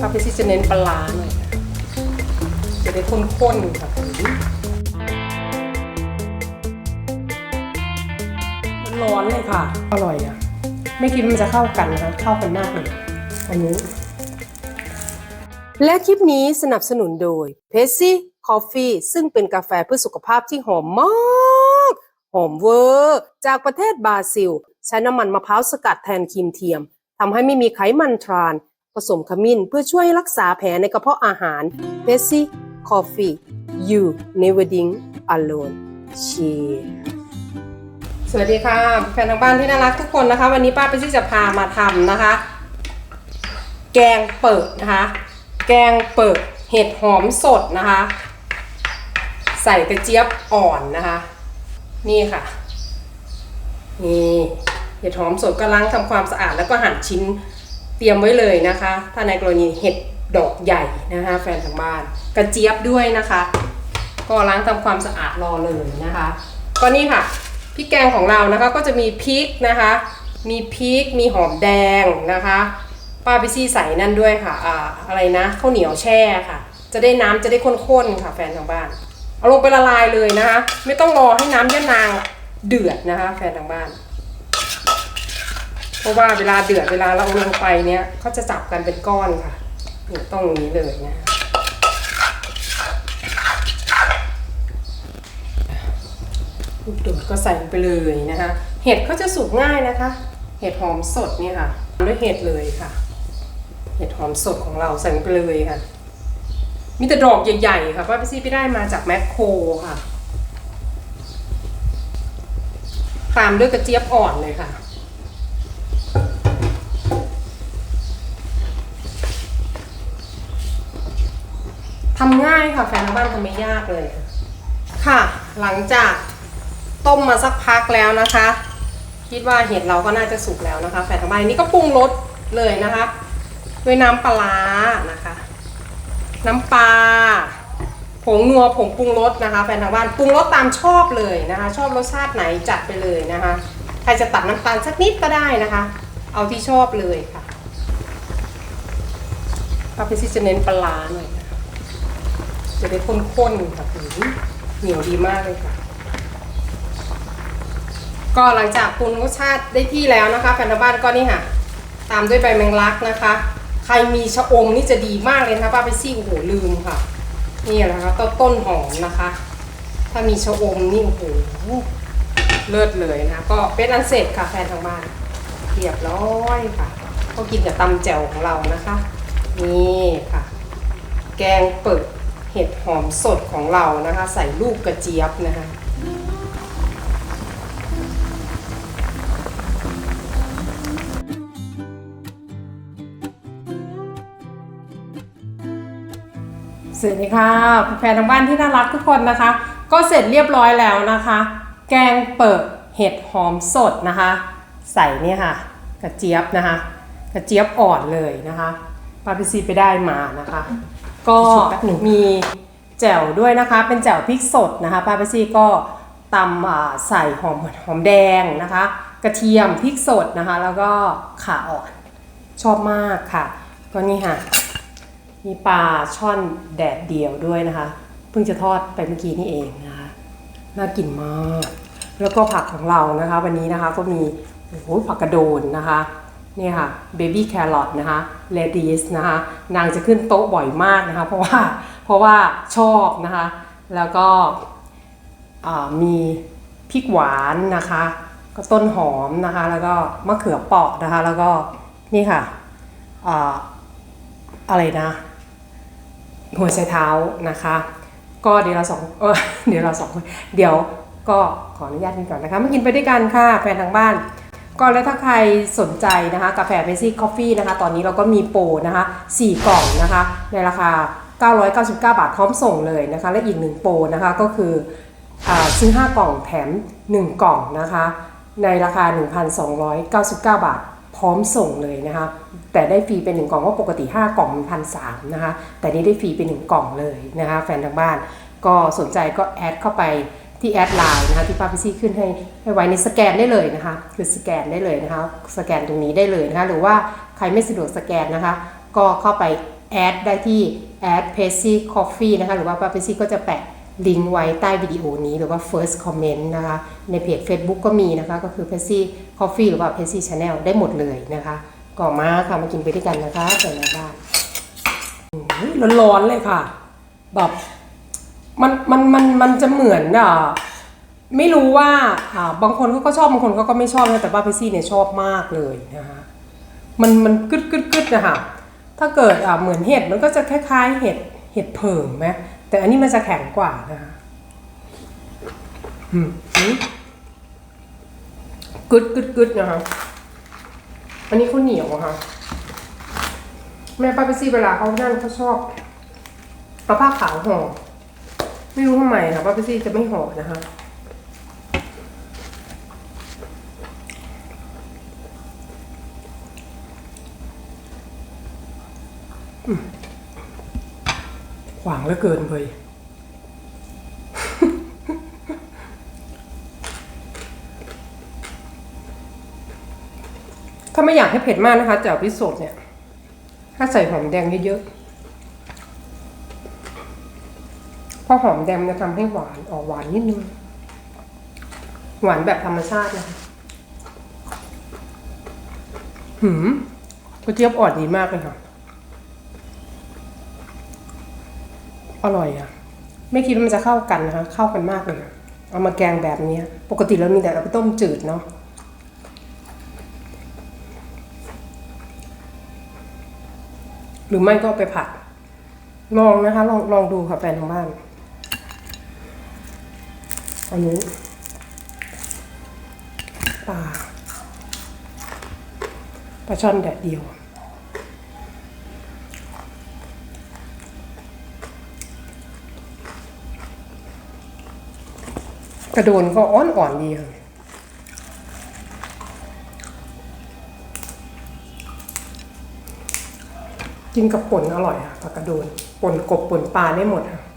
ป้าพิซี่จะเน้นปลาร้าหน่อยค่ะจะได้ข้นๆค่ะร้อนเลยค่ะ อร่อยอะ ไม่คิดว่ามันจะเข้ากันนะคะเข้ากันมากเลยอันนี้ และคลิปนี้สนับสนุนโดย p e s s y Coffee ซึ่งเป็นกาแฟเพื่อสุขภาพที่หอมมากหอมเวอร์จากประเทศบราซิล ใช้น้ำมันมะพร้าวสกัดแทนครีมเทียมทำให้ไม่มีไขมันทรานผ สมขมิ้น เพื่อช่วยรักษาแผลในกระเพาะอาหาร p e s s y Coffee You Never Drink Alone Cheers สวัสดีค่ะแฟนทางบ้านที่น่ารักทุกคนนะคะ วันนี้ป้าเปซี่จะพามาทำนะคะ แกงเปิดนะคะ แกงเปิดเห็ดหอมสดนะคะ ใส่กระเจี๊ยบอ่อนนะคะ นี่ค่ะนี่เห็ดหอมสดก็ล้างทำความสะอาดแล้วก็หั่นชิ้น เตรียมไว้เลยนะคะ ถ้าในกรณีเห็ดดอกใหญ่นะคะ แฟนทางบ้าน กระเจี๊ยบด้วยนะคะ ก็ล้างทำความสะอาดรอเลยนะคะ ก็นี่ค่ะพริกแกงของเรานะคะก็จะมีพริกนะคะ มีพริกมีหอมแดงนะคะป้าไปซี่ใส่นั่นด้วยค่ะอ่าอะไรนะข้าวเหนียวแช่ค่ะ จะได้น้ำจะได้ข้นๆค่ะ แฟนทางบ้าน เอาลงไปละลายเลยนะคะ ไม่ต้องรอให้น้ำยะนางเดือดนะคะ แฟนทางบ้าน ราะว่าเวลาเดือดเวลาเราเอาลงไปเนี้ยเขาจะจับกันเป็นก้อนค่ะต้องอย่างนี้เลยนะคะลูกโดดก็ใส่ไปเลยนะคะ เห็ดเขาจะสุกง่ายนะคะ เห็ดหอมสดเนี่ยค่ะด้วยเห็ดเลยค่ะ เห็ดหอมสดของเราใส่ไปเลยค่ะ มีแต่ดอกใหญ่ๆค่ะป้าพี่ซี่ไปได้มาจากแมคโครค่ะ ตามด้วยกระเจี๊ยบอ่อนเลยค่ะ ทำง่ายค่ะแฟนทางบ้านทำไม่ยากเลย ค่ะ หลังจากต้มมาสักพักแล้วนะคะ คิดว่าเห็ดเราก็น่าจะสุกแล้วนะคะ แฟนทางบ้านอันนี้ก็ปรุงรสเลยนะคะ ด้วยน้ำปลานะคะ น้ำปลาผงนัวผงปรุงรสนะคะ แฟนทางบ้านปรุงรสตามชอบเลยนะคะ ชอบรสชาติไหนจัดไปเลยนะคะ ใครจะตัดน้ำตาลสักนิดก็ได้นะคะ เอาที่ชอบเลยค่ะป้าพิซิจะเน้นปลาหน่อย จะได้ข้นๆค่ะหือเหนียวดีมากเลยค่ะ ก็หลังจากปรุงรสชาติได้ที่แล้วนะคะแฟนบ้านก็นี่ค่ะ ตามด้วยใบแมงลักนะคะ ใครมีชะอมนี่จะดีมากเลยนะคะป้าไปซี่โอ้โหลืมค่ะ นี่แหละคะต้นต้นหอมนะคะ ถ้ามีชะอมนี่โอ้โหเลิศเลยนะคะก็เป็นอันเสร็จค่ะแฟนทางบ้านเรียบร้อยค่ะ ก็กินกับตำแจ่วของเรานะคะ นี่ค่ะ แกงเปิด เห็ดหอมสดของเรานะคะ ใส่ลูกกระเจี๊ยบนะคะสวัสดีค่ะแฟนทางบ้านที่น่ารักทุกคนนะคะ ก็เสร็จเรียบร้อยแล้วนะคะ แกงเปิดเห็ดหอมสดนะคะ ใส่เนี่ยค่ะ กระเจี๊ยบนะคะ กระเจี๊ยบอ่อนเลยนะคะปาพิซีไปได้มานะคะ ก็มีแจ่วด้วยนะคะ เป็นแจ่วพริกสดนะคะป้าพิซีก็ตำอ่าใส่หอมหอมแดงนะคะ กระเทียมพริกสดนะคะ แล้วก็ข่าอ่อนชอบมากค่ะ ก็นี่ค่ะ มีปลาช่อนแดดเดียวด้วยนะคะ เพิ่งจะทอดไปเมื่อกี้นี่เองนะคะน่ากินมากแล้วก็ผักของเรานะคะ วันนี้นะคะก็มีโอ้โหผักกระโดนนะคะนี่ค่ะเบบี้แครอทนะคะ เลดีสนะคะนางจะขึ้นโต๊ะบ่อยมากนะคะเพราะว่าเพราะว่าชอบนะคะแล้วก็มีพริกหวานนะคะก็ต้นหอมนะคะแล้วก็มะเขือเปราะนะคะแล้วก็นี่ค่ะออะไรนะหัวไชเท้านะคะก็เดี๋ยวเราสองเออเดี๋ยวเราสองคนเดี๋ยวก็ขออนุญาตกินก่อนนะคะมากินไปด้วยกันค่ะแฟนทางบ้าน ก็แล้วถ้าใครสนใจนะคะกาแฟเมซี่คอฟฟี่นะคะ ตอนนี้เราก็มีโปรนะคะ 4 กล่องนะคะ ในราคา 999 บาทพร้อมส่งเลยนะคะ และอีกหนึ่งโปรนะคะก็คืออซื้อ 5 กล่องแถม 1 กล่องนะคะ ในราคา 1,299 บาทพร้อมส่งเลยนะคะ แต่ได้ฟรีเป็นหนึ่งกล่องเพราะปกติ 5 กล่องมันพันสามนะคะ แต่นี้ได้ฟรีเป็นหนึ่งกล่องเลยนะคะ แฟนทางบ้านก็สนใจก็แอดเข้าไป ที่แอดไลน์นะคะที่ป้าพิซี่ขึ้นให้ให้ไว้ในสแกนได้เลยนะคะ คือสแกนได้เลยนะคะ สแกนตรงนี้ได้เลยนะคะ หรือว่าใครไม่สะดวกสแกนนะคะ ก็เข้าไปแอดได้ที่แอด p a c y Coffee นะคะ หรือว่าป้า p a c y ก็จะแปะลิงก์ไว้ใต้วิดีโอนี้หรือว่า first comment นะคะ ในเพจ Facebook ก็มีนะคะ ก็คือ p a c y Coffee หรือว่า p a c y Channel ได้หมดเลยนะคะก็มาค่ะมากินไปด้วยกันนะคะใส่ในบ้านร้อนๆเลยค่ะแบบ มันมันมันมันจะเหมือนอะไม่รู้ว่าอ่าบางคนเขาก็ชอบบางคนเขาก็ไม่ชอบนะแต่ป้าเพซี่เนี่ยชอบมากเลยนะคะมันมันกึดกึดกึดนะคะถ้าเกิดอ่าเหมือนเห็ดมันก็จะคล้ายๆเห็ดเห็ดเผิงไหมแต่อันนี้มันจะแข็งกว่านะคะอืมอืมกึดกึดกึดนะคะอันนี้เขาเหนียวะค่ะแม่ป้าเพซี่เวลาเขานั่นเขาชอบเอาผ้าขาวห่อ ไม่รู้ทำไมค่ะว่าพี่ซี่จะไม่ห่อนะคะขวางเหลือเกินเลยถ้าไม่อยากให้เผ็ดมากนะคะจะเอาพริกสดเนี่ย ถ้าใส่หอมแดงเยอะๆ เพราะหอมแดงจะทำให้หวานออกหวานนิดนึง หวานแบบธรรมชาตินะคะหืมกระเจี๊ยบอ่อนดีมากเลยค่ะ อร่อยอะ ไม่คิดว่ามันจะเข้ากันนะคะ เข้ากันมากเลย เอามาแกงแบบนี้ ปกติเรามีแต่เอาไปต้มจืดเนาะหรือไม่ก็ไปผัด ลองนะคะ ลองลองดูค่ะแฟนทางบ้าน อันนี้ปลาปลาช่อนแดดเดียว กระโดนก็อ่อนอ่อนๆดีค่ะกินกับป่นอร่อยค่ะปลากระโดนป่นกบป่นปลาได้หมดค่ะ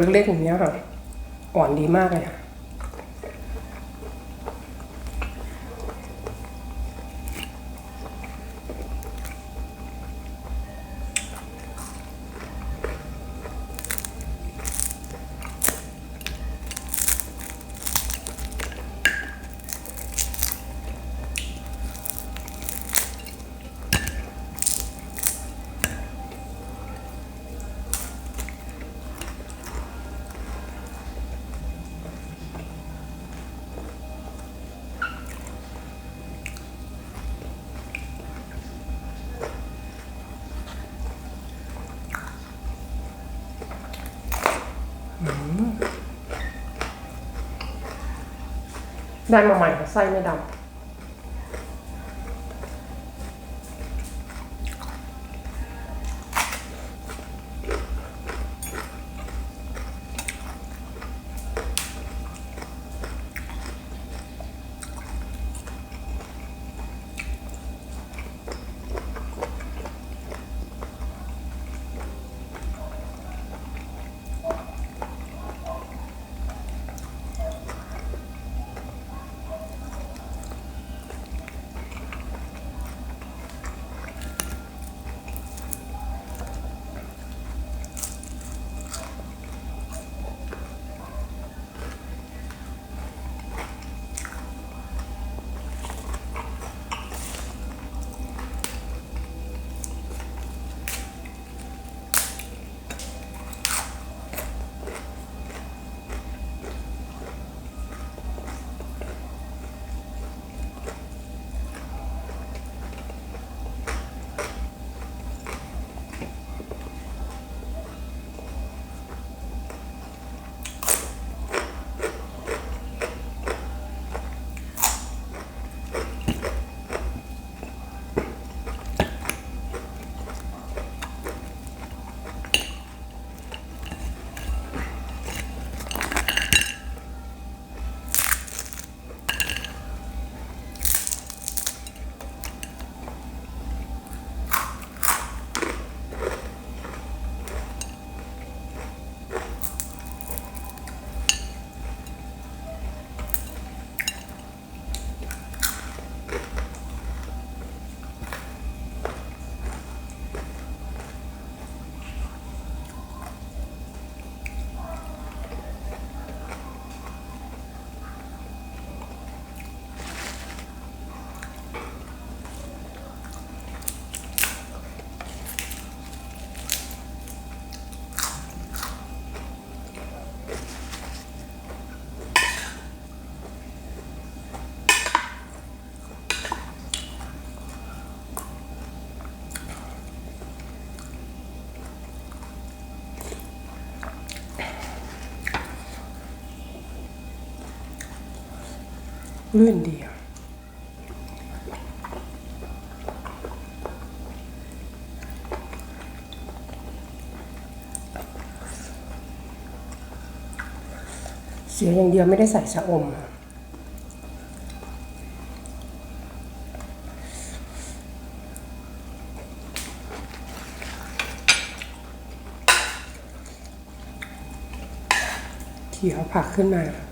เล็กๆอย่างเนี้ยค่ะ อ่อนดีมากเลยค่ะ ได้มาใหม่ไส้ไม่ดำ ลื่นดีเสียอย่างเดียวไม่ได้ใส่ชะอม เขี่ยวผักขึ้นมา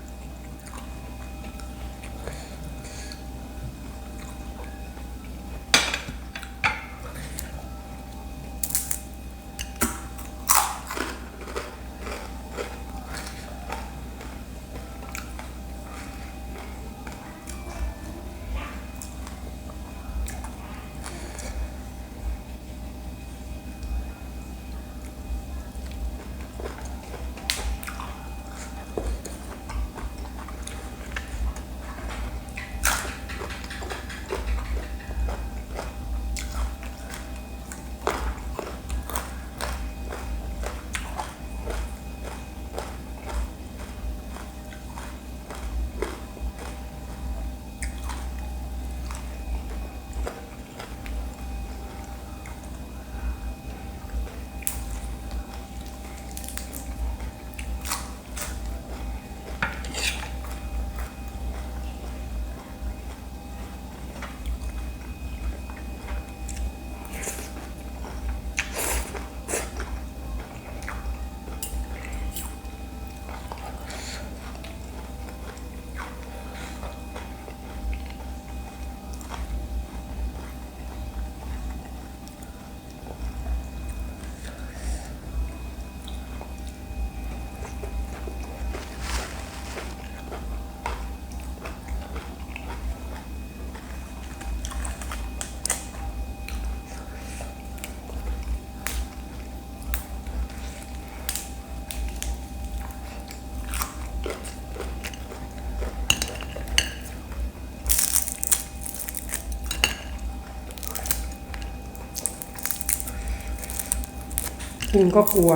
กินก็กลัว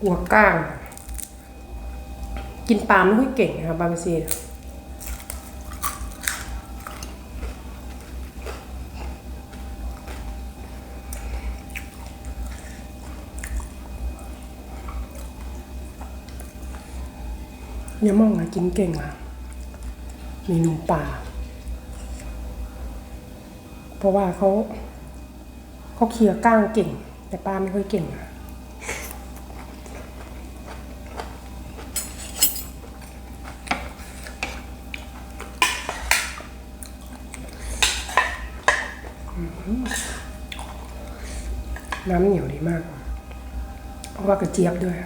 กลัวก้าง กินปลาไม่ค่อยเก่งนะครับบางทีอย่ามองอะกินเก่งอะเมนูปลาเพราะว่าเขาเขาเคลียร์ก้างเก่ง แต่ป้าไม่ค่อยเก่งอะน้ำเหนียวดีมากเพราะว่ากระเจี๊ยบด้วย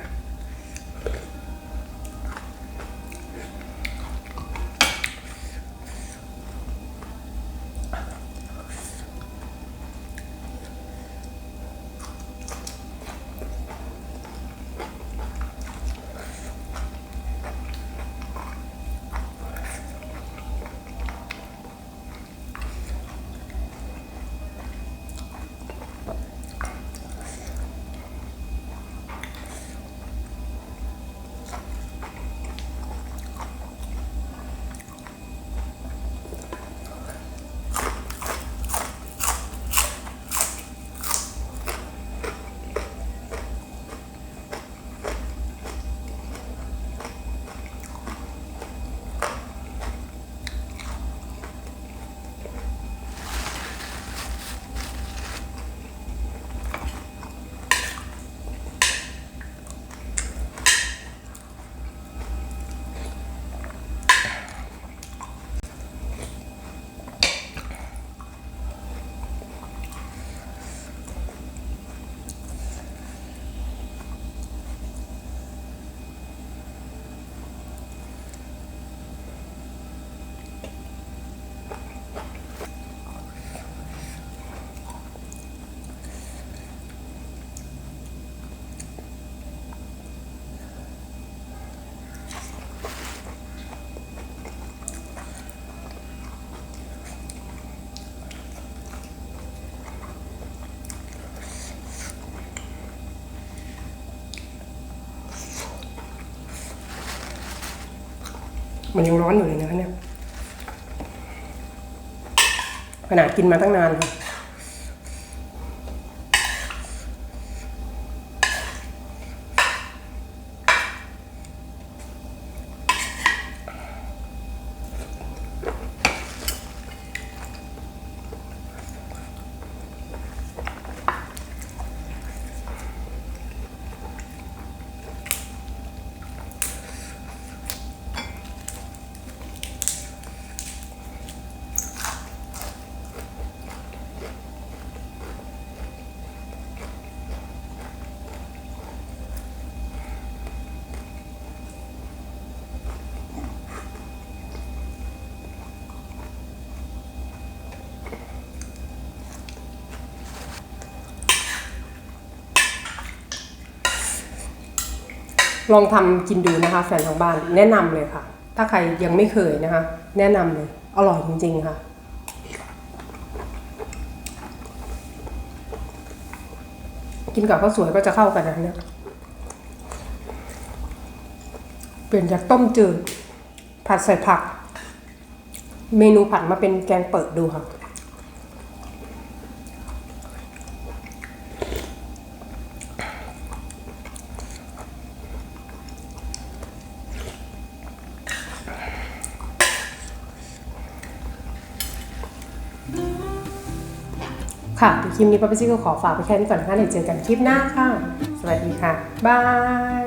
มันยังร้อนอยู่เลยนะเนี่ยขนาดกินมาตั้งนานค่ะ ลองทำกินดูนะคะ แฟนทางบ้านแนะนำเลยค่ะ ถ้าใครยังไม่เคยนะคะ แนะนำเลยอร่อยจริง ๆ ค่ะ กินกับข้าวสวยก็จะเข้ากันนะเนี่ยเปลี่ยนจากต้มจืดผัดใส่ผัก เมนูผัดมาเป็นแกงเปิดดูค่ะ ค่ะคลิปนี้ป้าพิซี่ก็ขอฝากไปแค่นี้ก่อนนะคะเดี๋ยวเจอกันคลิปหน้าค่ะ สวัสดีค่ะ บาย